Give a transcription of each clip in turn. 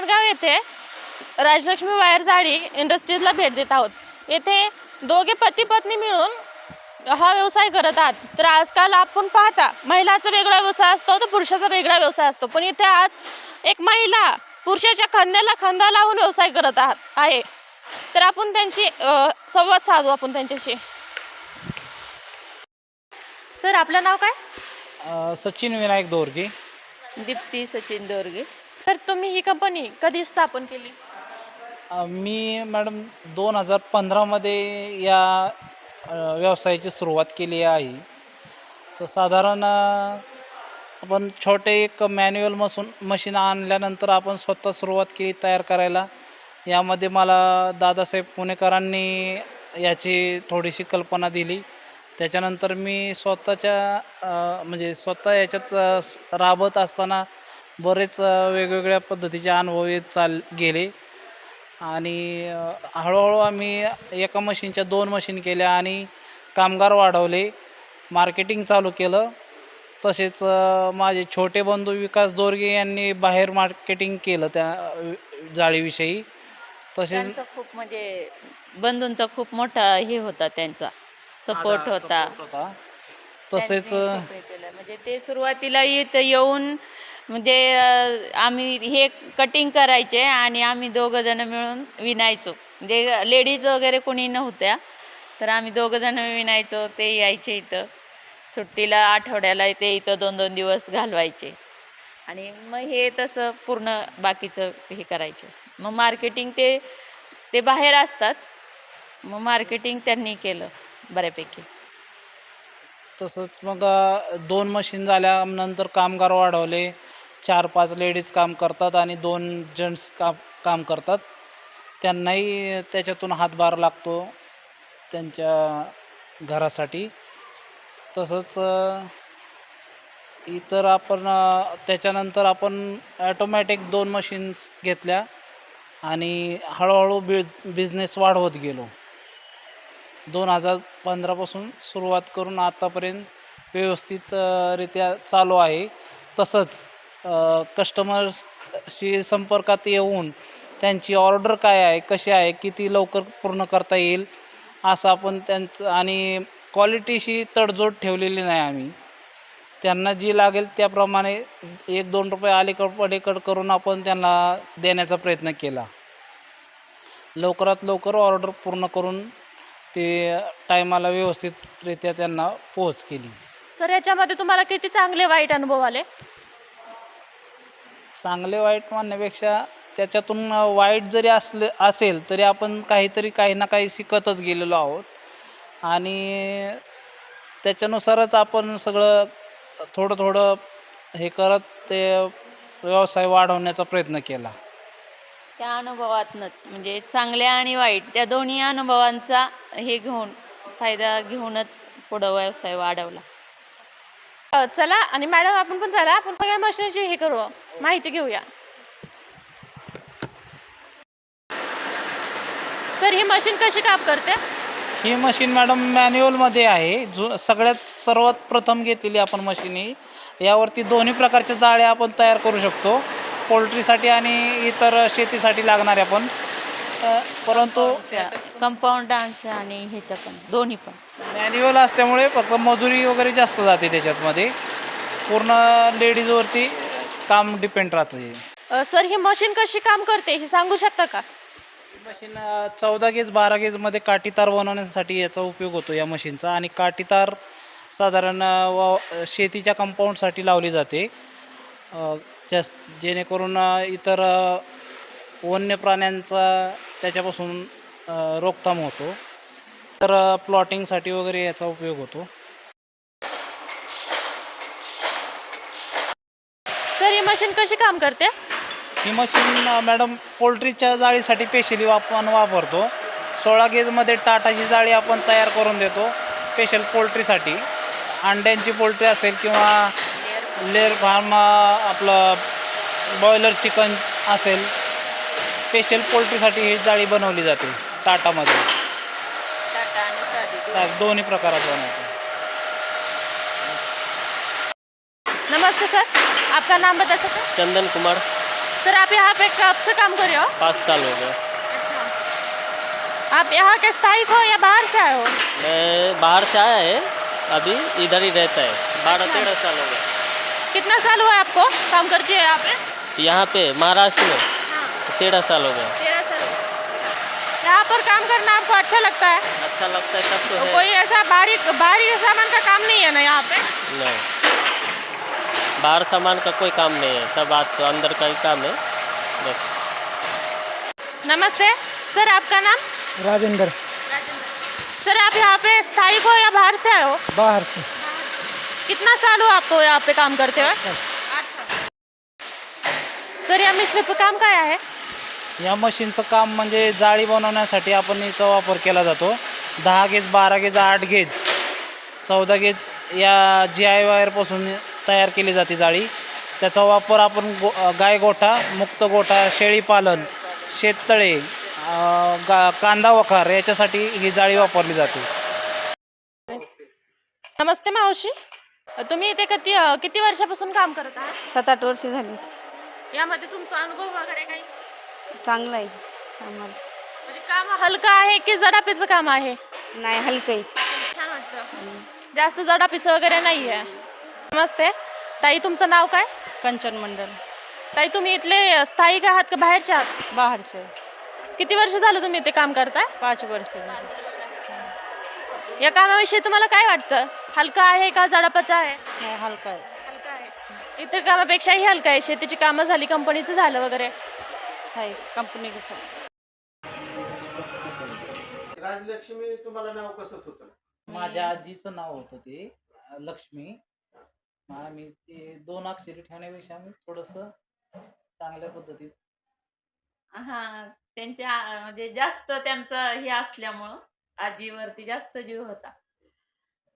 भाटगाव येथे राजलक्ष्मी वायर जाळी इंडस्ट्रीजला भेट देत आहोत. येथे दोघे पती पत्नी मिळून हा व्यवसाय करत आहात. तर आजकाल आपण पाहता महिलाचा वेगळा व्यवसाय असतो तर पुरुषाचा वेगळा व्यवसाय असतो. पण इथे आज एक महिला पुरुषाच्या खांद्याला खांदा लावून व्यवसाय करत आहात आहे. तर आपण त्यांची संवाद साधू आपण त्यांच्याशी. सर आपलं नाव काय? सचिन विनायक दोरगे. दीप्ती सचिन दोरगे. सर तुम्ही ही कंपनी कधी स्थापन केली? अ, मी मॅडम दोन हजार पंधरामध्ये या अ, व्यवसायाची सुरुवात केली आहे. तर साधारण अ, आपण छोटे एक मॅन्युअल मसून मशीन आणल्यानंतर आपण स्वतः सुरुवात केली तयार करायला. यामध्ये मला दादासाहेब पुणेकरांनी याची थोडीशी कल्पना दिली. त्याच्यानंतर मी स्वतःच्या अ, म्हणजे स्वतः याच्यात अ, स- राबत असताना बरेच वेगवेगळ्या पद्धतीचे अनुभव येत चाल गेले. आणि हळूहळू आम्ही एका मशीनच्या दोन मशीन केल्या आणि कामगार वाढवले. मार्केटिंग चालू केलं. तसेच माझे छोटे बंधू विकास दोरगे यांनी बाहेर मार्केटिंग केलं त्या जाळीविषयी. तसेच खूप म्हणजे बंधूंचा खूप मोठा हे होता त्यांचा. सपोर्ट होता. तसेच. म्हणजे ते सुरुवातीला इथं येऊन म्हणजे आम्ही हे कटिंग करायचे आणि आम्ही दोघं जण मिळून विणायचो. म्हणजे लेडीज वगैरे कोणी नव्हत्या तर आम्ही दोघं जण विणायचो ते यायचे इथं. सुट्टीला आठवड्याला ते इथं दोन दोन दिवस घालवायचे. आणि मग हे तसं पूर्ण बाकीचं हे करायचे. मग मार्केटिंग ते ते बाहेर असतात. मग मार्केटिंग त्यांनी केलं बऱ्यापैकी. तसंच मग दोन मशीन झाल्या नंतर कामगार वाढवले. चार पाच लेडीज काम करतात आणि दोन जेंट्स काम काम करतात. त्यांनाही त्याच्यातून हातभार लागतो त्यांच्या घरासाठी. तसंच इतर आपण त्याच्यानंतर आपण ॲटोमॅटिक दोन मशीन्स घेतल्या आणि हळूहळू बि बिझनेस वाढवत गेलो. दोन हजार पंधरापासून सुरुवात करून आतापर्यंत व्यवस्थितरित्या चालू आहे. तसंच कस्टमर्सशी संपर्कात येऊन त्यांची ऑर्डर काय आहे कशी आहे किती लवकर पूर्ण करता येईल असं आपण त्यांचं आणि क्वालिटीशी तडजोड ठेवलेली नाही आम्ही. त्यांना जी लागेल त्याप्रमाणे एक दोन रुपये अलीकड पलीकड करून आपण त्यांना देण्याचा प्रयत्न केला. लवकरात लवकर ऑर्डर पूर्ण करून ते टायमाला व्यवस्थितरित्या त्यांना पोहोच केली. सर याच्यामध्ये तुम्हाला किती चांगले वाईट अनुभव आले? चांगले वाईट म्हणण्यापेक्षा त्याच्यातून वाईट जरी असले असेल तरी आपण काहीतरी काही ना काही शिकतच गेलेलो आहोत. आणि त्याच्यानुसारच आपण सगळं थोडं थोडं हे करत ते व्यवसाय वाढवण्याचा प्रयत्न केला. त्या अनुभवातनंच म्हणजे चांगल्या आणि वाईट त्या दोन्ही अनुभवांचा हे घेऊन फायदा घेऊनच पुढं व्यवसाय वाढवला. अ, चला आणि मॅडम आपण पण चला. आपण सगळ्या मशीनची हे करू. माहिती घेऊया. सर ही मशीन कशी काम करते? ही मशीन मॅडम मॅन्युअलमध्ये आहे. जो सगळ्यात सर्वात प्रथम घेतलेली आपण मशीन ही. यावरती दोन्ही प्रकारच्या जाळ्या आपण तयार करू शकतो. पोल्ट्रीसाठी आणि इतर शेतीसाठी लागणाऱ्या पण. परंतु कंपाऊंड आणि ह्याच्या पण दोन्ही पण. मॅन्युअल असल्यामुळे फक्त मजुरी वगैरे जास्त जाते त्याच्यातमध्ये. पूर्ण लेडीजवरती काम डिपेंड राहतं हे. अ, सर ही मशीन कशी काम करते हे सांगू शकता का? मशीन चौदा गेज बारा गेजमध्ये काटीतार बनवण्यासाठी याचा उपयोग होतो या मशीनचा आणि काटीतार साधारण अ, व शेतीच्या कंपाऊंडसाठी लावली जाते. अ, जेणेकरून अ, इतर अ, वन्य प्राण्यांचा त्याच्यापासून रोकथाम होतो. तर प्लॉटिंगसाठी वगैरे याचा उपयोग होतो. सर ही मशीन कशी काम करते? ही मशीन मॅडम पोल्ट्रीच्या जाळीसाठी स्पेशली आपण वापरतो. सोळा गेजमध्ये टाटाची जाळी आपण तयार करून देतो स्पेशल पोल्ट्रीसाठी अंड्यांची पोल्ट्री असेल किंवा लेअर फार्म आपलं बॉयलर चिकन असेल स्पेशल पोल्ट्रीसाठी ही जाळी बनवली जाते टाटामध्ये टाटा आणि साधी सा- दोन्ही प्रकारात बनवतो. नमस्ते सर. आपका नाम बता सकते हैं? चंदन कुमार. सर आप यहाँ पे कब से काम कर रहे हो? पाँच साल हो गया आप यहाँ के स्थायिक हो या बाहर से आए हो? मैं बाहर से आया है अभी इधर ही रहता है। बारह तेरह साल हो गया कितना साल हुआ है आपको काम करती है यहाँ पे? यहाँ पे महाराष्ट्र में। तेरह साल हो गया तेरह साल। यहाँ पर काम करना आपको अच्छा लगता है? अच्छा लगता है तब तो तो है। कोई ऐसा भारी भारी सामान का काम नहीं है ना यहाँ पे? नहीं। बाहर सामान का कोई काम नहीं है सब आज तो अंदर का ही काम है। बस। नमस्ते। सर आपका नाम? राजेंद्र। सर आप यहाँ पे स्थायी हो या बाहर से आए हो? बाहर से। कितना साल हो आपको यहाँ पे काम करते हुए? सर या मिशनीचं काम काय आहे या मशीनचं काम म्हणजे जाळी बनवण्यासाठी आपण याचा वापर केला जातो. दहा गेज बारा गेज आठ गेज चौदा गेज या जी आय वायरपासून तयार केली जाते जाळी. त्याचा वापर आपण गो गाय गोठा मुक्त गोठा शेळी पालन शेततळे गा कांदा वखार याच्यासाठी ही जाळी वापरली जाते. नमस्ते मावशी. तुम्ही इथे किती किती वर्षापासून काम करत आहात? सात आठ वर्ष झाली. यामध्ये तुमचा अनुभव वगैरे काही? चांगलं आहे. आम्हाला. म्हणजे काम हलकं आहे की जडापीचं काम आहे? नाही हलकं आहे. छान वाटतं जास्त जडापीचं वगैरे नाही आहे नमस्ते. ताई तुमचं नाव काय? कंचन मंडल. ताई तुम्ही इथले स्थायिक आहात का बाहेरचे आहात? बाहेरचे. किती वर्ष झालं तुम्ही इथे काम करताय? पाच वर्ष झाली. या कामाविषयी तुम्हाला काय वाटतं? हलका आहे का जडापाचा आहे? नाही हलका आहे. हलका आहे. इतर कामापेक्षाही हलका आहे. शेतीची कामं झाली कंपनीचं झालं वगैरे. आहे कंपनी राजलक्ष्मी तुम्हाला नाव कसं सुचलं? माझ्या आजीचं नाव होतं ते लक्ष्मी. आम्ही ते दोन अक्षरी ठेवण्यापेक्षा आम्ही थोडंसं चांगल्या पद्धतीत हा त्यांच्या म्हणजे जास्त त्यांचं हे असल्यामुळं आजीवरती जास्त जीव होता.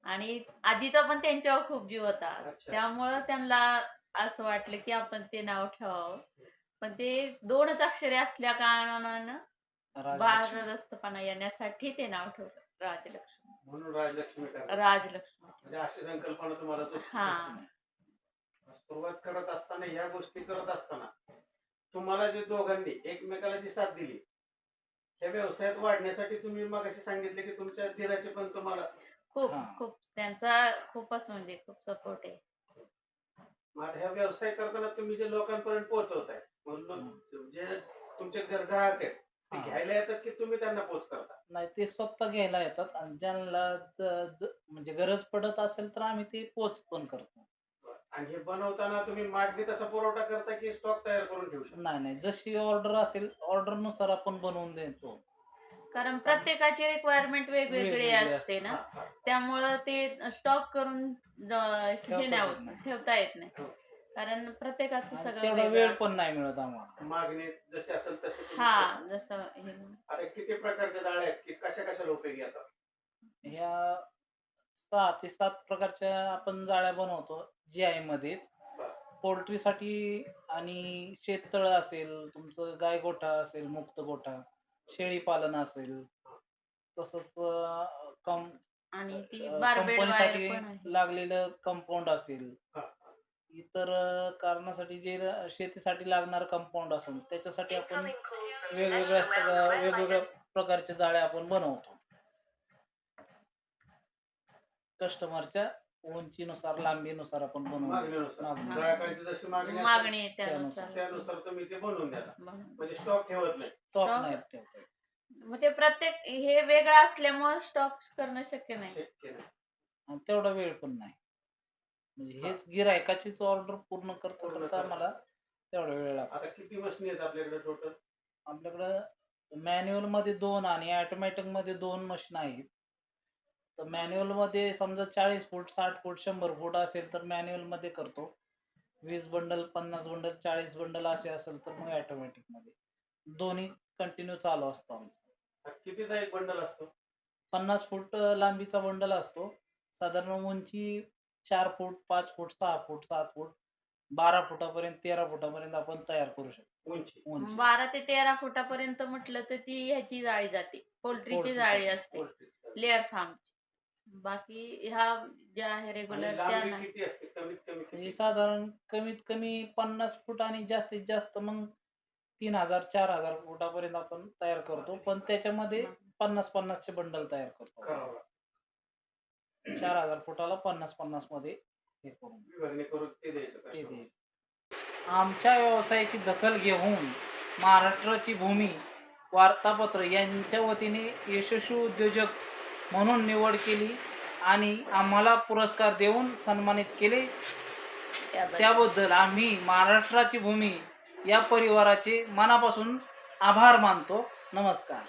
आणि आजीचा पण त्यांच्यावर खूप जीव होता. त्यामुळं त्यांना असं वाटलं की आपण ते नाव ठेवावं. पण ते दोनच अक्षरे असल्या कारणानं. भारदस्तपणा येण्यासाठी ते नाव ठेवलं राजलक्ष्मी म्हणून राजलक्ष्मी राजलक्ष्मी म्हणजे अशी संकल्पना तुम्हाला सुचली. हा सुरुवात करत असताना ह्या गोष्टी करत असताना तुम्हाला जे दोघांनी एकमेकाला जी साथ दिली ह्या व्यवसायात वाढण्यासाठी तुम्ही मग असे सांगितले की तुमच्या धीराचे पण तुम्हाला खूप हा. खूप त्यांचा खूपच म्हणजे खूप सपोर्ट आहे मग आता ह्या व्यवसाय करताना तुम्ही जे लोकांपर्यंत पोहोचवताय मग लो- जे तुमचे घर ग्राहक आहेत ते हा. घ्यायला येतात की तुम्ही त्यांना पोच करता नाही ते स्वतः घ्यायला येतात आणि ज्यांना ज- ज- म्हणजे गरज पडत असेल तर आम्ही ते पोच पण करतो आणि हे बनवताना तुम्ही मागणी तसा पुरवठा करता की स्टॉक तयार करून ठेवू शकता नाही नाही जशी ऑर्डर असेल ऑर्डरनुसार आपण बनवून देतो कारण प्रत्येकाची रिक्वायरमेंट वेगवेगळी वेगवेगळी असते असते. ना हा, हा. त्यामुळं ते स्टॉक करून ज- हे ठेवता नाही येत होत नाही. ठेवता येत नाही हो. कारण प्रत्येकाचं सगळं तेवढा वेगळं वेळ असतं. पण नाही मिळत आम्हाला. मागणी जशी असेल तशी तुम्ही हा जसं हे. आता किती प्रकारच्या जाळ्या आहेत? की कशा कशाला उपयोगी येतात? ह्या सहा ते सात प्रकारच्या आपण जाळ्या बनवतो जी आय मध्येच. पोल्ट्रीसाठी आणि शेततळ असेल तुमचं गाय गोठा असेल मुक्त गोठा शेळी पालन असेल तसंच अं, कम आणि ती अं, बारबेड वायर कंपनीसाठी पण आहे. लागलेलं कंपाऊंड असेल हा. इतर कारणासाठी जे शेतीसाठी लागणार कंपाऊंड असेल त्याच्यासाठी आपण वेगवेगळ्या सगळ्या वेगवेगळ्या प्रकारच्या जाळ्या आपण बनवतो. कस्टमरच्या उंचीनुसार लांबीनुसार आपण बनवतो. मागणी. ग्राहकांची जशी मागणी असेल, मागणी आहे त्यानुसार. त्यानुसार. तुम्ही ते बनवून द्या. म्हणून. म्हणजे स्टॉक ठेवत नाही. स्टॉक Stock- नाही ठेवता. येत. मग ते प्रत्येक हे वेगळं असल्यामुळे स्टॉक करणं शक्य नाही. शक्य नाही. आणि तेवढा वेळ पण नाही. म्हणजे हेच गिरायकाचीच ऑर्डर पूर्ण करता पूर्ण करता करता. मला तेवढा वेळ लागतो. आता किती मशनी आहेत आपल्याकडे टोटल आपल्याकडं मॅन्युअलमध्ये दोन आणि ऑटोमॅटिकमध्ये दोन मशीन आहेत. तर मॅन्युअलमध्ये समजा चाळीस फूट साठ फूट शंभर फूट असेल तर मॅन्युअलमध्ये करतो. वीस बंडल पन्नास बंडल चाळीस बंडल असे असेल तर मग ऑटोमॅटिकमध्ये. दोन्ही कंटिन्यू चालू असतो आमचं. कितीचा एक बंडल असतो? पन्नास फूट अ, लांबीचा बंडल असतो. साधारण उंची चार फूट पाच फूट सहा फूट सात फूट बारा फुटापर्यंत तेरा फुटापर्यंत आपण तयार करू शकतो. उंची. उंची. बारा ते तेरा फुटापर्यंत म्हटलं तर ती ह्याची जाळी जाते. पोल्ट्रीची. जाळी असते. लेअर फार्मची. बाकी ह्या ज्या आहे रेग्युलर त्या लांबी नाही. किती असते? कमीत कमी म्हणजे किती साधारण कमीत कमी पन्नास फूट आणि जास्तीत जास्त मग तीन हजार चार हजार फुटापर्यंत आपण तयार करतो. पण त्याच्यामध्ये पन्नास पन्नासचे बंडल तयार करतो. करावं चार हजार फुटाला पन्नास पन्नासमध्ये हे करून. विभागणी करून ते द्यायचं ते customer. द्यायचं. आमच्या व्यवसायाची दखल घेऊन महाराष्ट्राची भूमी वार्तापत्र यांच्या वतीने यशस्वी उद्योजक म्हणून निवड केली आणि आम्हाला पुरस्कार देऊन सन्मानित केले. त्याबद्दल आम्ही महाराष्ट्राची भूमी या परिवाराचे मनापासून आभार मानतो. नमस्कार.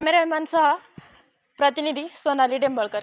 कॅमेरामॅनसह प्रतिनिधी सोनाली डेंबळकर.